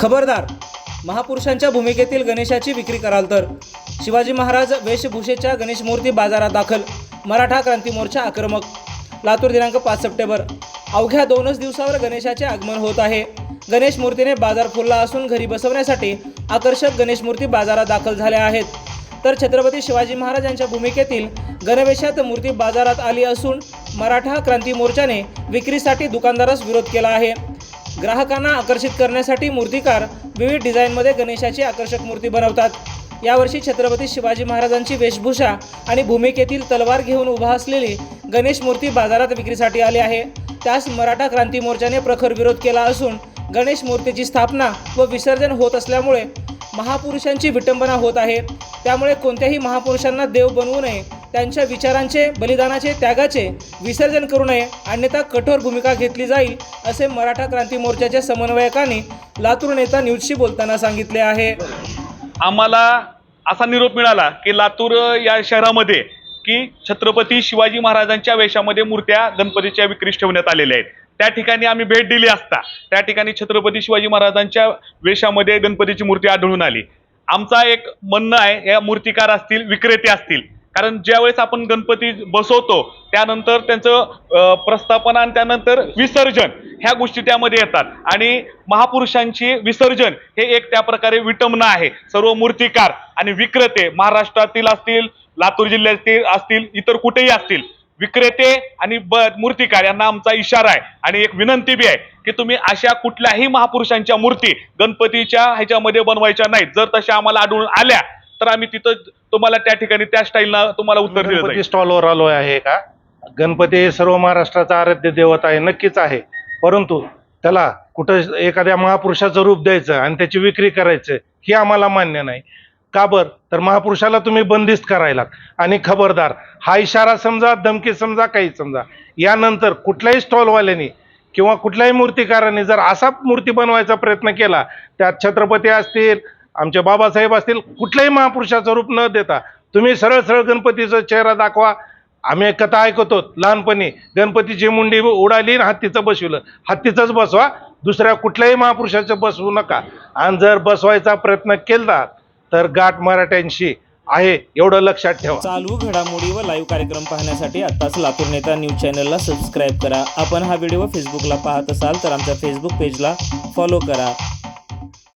खबरदार महापुरुषांच्या भूमिकेतील गणेशाची विक्री कराल तर? शिवाजी महाराज वेशभूषेच्या गणेशमूर्ती बाजारात दाखल मराठा क्रांती मोर्चा आक्रमक. लातूर दिनांक पाच सप्टेंबर. अवघ्या दोनच दिवसावर गणेशाचे आगमन होत आहे. गणेश मूर्तीने बाजार फुलला असून घरी बसवण्यासाठी आकर्षक गणेश मूर्ती बाजारात दाखल झाल्या आहेत. तर छत्रपती शिवाजी महाराज यांच्या भूमिकेतील गणवेशात मूर्ती बाजारात आली असून मराठा क्रांती मोर्चाने विक्रीसाठी दुकानदारास विरोध केला आहे. ग्राहकांना आकर्षित करण्यासाठी मूर्तिकार विविध डिझाईनमध्ये गणेशाची आकर्षक मूर्ती बनवतात. यावर्षी छत्रपती शिवाजी महाराजांची वेशभूषा आणि भूमिकेतील तलवार घेऊन उभा असलेली गणेश मूर्ती बाजारात विक्रीसाठी आली आहे. त्यास मराठा क्रांती मोर्चाने प्रखर विरोध केला असून गणेश मूर्तीची स्थापना व विसर्जन होत असल्यामुळे महापुरुषांची विटंबना होत आहे. त्यामुळे कोणत्याही महापुरुषांना देव बनवू नये त्यांच्या विचारांचे बलिदानाचे त्यागाचे विसर्जन करू नये. अन्यथा कठोर भूमिका घेतली जाईल असे मराठा क्रांती मोर्चाच्या समन्वयकांनी लातूर नेता न्यूजशी बोलताना सांगितले आहे. आम्हाला असा निरोप मिळाला की लातूर या शहरामध्ये की छत्रपती शिवाजी महाराजांच्या वेशामध्ये मूर्त्या गणपतीच्या विक्रीस ठेवण्यात आलेल्या आहेत. त्या ठिकाणी आम्ही भेट दिली असता त्या ठिकाणी छत्रपती शिवाजी महाराजांच्या वेशामध्ये गणपतीची मूर्ती आढळून आली. आमचा एक म्हणणं आहे या मूर्तिकार असतील विक्रेते असतील कारण ज्यावेळेस आपण गणपती बसवतो त्यानंतर त्यांचं प्रस्थापना आणि त्यानंतर विसर्जन ह्या गोष्टी त्यामध्ये येतात. आणि महापुरुषांची विसर्जन हे एक त्या प्रकारे विटंबना आहे. सर्व मूर्तिकार आणि विक्रेते महाराष्ट्रातील असतील लातूर जिल्ह्यातील असतील इतर कुठेही असतील विक्रेते आणि ब मूर्तिकार यांना आमचा इशारा आहे. आणि एक विनंती बी आहे की तुम्ही अशा कुठल्याही महापुरुषांच्या मूर्ती गणपतीच्या ह्याच्यामध्ये बनवायच्या नाहीत. जर तशा आम्हाला आढळून आल्या तर आम्ही तिथं तुम्हाला त्या ठिकाणी त्या स्टाईलनं तुम्हाला उत्तर दिलं स्टॉलवर आलो आहे का? गणपती हे सर्व महाराष्ट्राचा आराध्य देवता आहे नक्कीच आहे. परंतु त्याला कुठं एखाद्या महापुरुषाचं रूप द्यायचं आणि त्याची विक्री करायचं ही आम्हाला मान्य नाही. का बर? तर महापुरुषाला तुम्ही बंदिस्त करायला आणि खबरदार हा इशारा समजा धमकी समजा काही समजा यानंतर कुठल्याही स्टॉलवाल्यांनी किंवा कुठल्याही मूर्तिकारांनी जर असा मूर्ती बनवायचा प्रयत्न केला त्यात छत्रपती असतील आमचे बाबासाहेब असतील कुठल्याही महापुरुषाचं रूप न देता तुम्ही सरळ सरळ गणपतीचा चेहरा दाखवा. आम्ही एक कथा ऐकतो लहानपणी गणपतीची मुंडी उडाली आणि हत्तीचं बसविलं. हत्तीचंच बसवा दुसऱ्या कुठल्याही महापुरुषाचं बसवू नका. आणि जर बसवायचा प्रयत्न केला तर गाठ मराठ्यांशी आहे एवढं लक्षात ठेवा. चालू घडामोडी व लाईव्ह कार्यक्रम पाहण्यासाठी आत्ताच लातूर नेता न्यूज चॅनलला सबस्क्राईब करा. आपण हा व्हिडिओ फेसबुकला पाहत असाल तर आमच्या फेसबुक पेजला फॉलो करा.